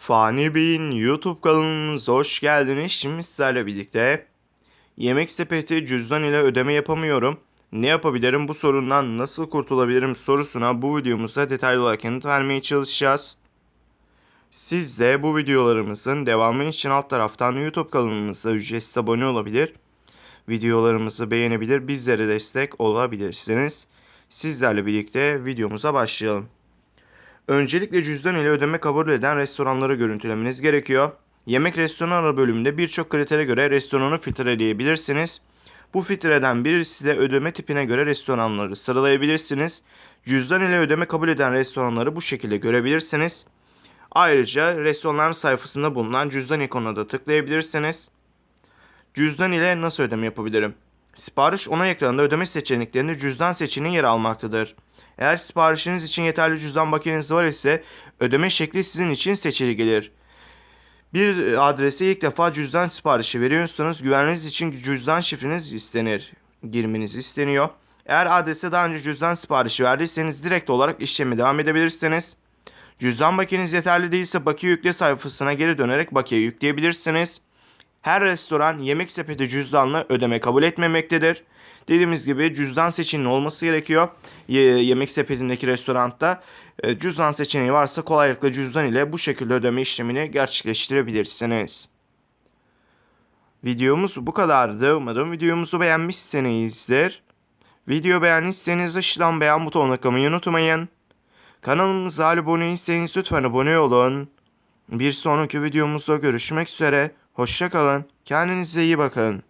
Fani Bey'in YouTube kanalımıza hoş geldiniz. Şimdi sizlerle birlikte yemek sepeti cüzdan ile ödeme yapamıyorum. Ne yapabilirim bu sorundan nasıl kurtulabilirim sorusuna bu videomuzda detaylı olarak yanıt vermeye çalışacağız. Siz de bu videolarımızın devamı için alt taraftan YouTube kanalımıza ücretsiz abone olabilir. Videolarımızı beğenebilir, bizlere destek olabilirsiniz. Sizlerle birlikte videomuza başlayalım. Öncelikle cüzdan ile ödeme kabul eden restoranları görüntülemeniz gerekiyor. Yemek restoranı bölümünde birçok kritere göre restoranı filtreleyebilirsiniz. Bu filtreden birisi de ödeme tipine göre restoranları sıralayabilirsiniz. Cüzdan ile ödeme kabul eden restoranları bu şekilde görebilirsiniz. Ayrıca restoranlar sayfasında bulunan cüzdan ikonuna da tıklayabilirsiniz. Cüzdan ile nasıl ödeme yapabilirim? Sipariş onay ekranında ödeme seçeneklerinde cüzdan seçeneği yer almaktadır. Eğer siparişiniz için yeterli cüzdan makineniz var ise ödeme şekli sizin için seçili gelir. Bir adrese ilk defa cüzdan siparişi veriyorsanız güvenliğiniz için cüzdan şifreniz istenir. Girmeniz isteniyor. Eğer adrese daha önce cüzdan siparişi verdiyseniz direkt olarak işleme devam edebilirsiniz. Cüzdan bakiyeniz yeterli değilse bakiye yükle sayfasına geri dönerek bakiye yükleyebilirsiniz. Her restoran yemek sepeti cüzdanla ödeme kabul etmemektedir. Dediğimiz gibi cüzdan seçeneği olması gerekiyor. Ye- yemek sepetindeki restoranda e, cüzdan seçeneği varsa kolaylıkla cüzdan ile bu şekilde ödeme işlemini gerçekleştirebilirsiniz. Videomuz bu kadardı. Umarım videomuzu beğenmişsinizdir. Video beğendiyseniz aşağıdan beğen butonuna tıklamayı unutmayın. Kanalımıza abone değilseniz lütfen abone olun. Bir sonraki videomuzda görüşmek üzere. Hoşçakalın. Kendinize iyi bakın.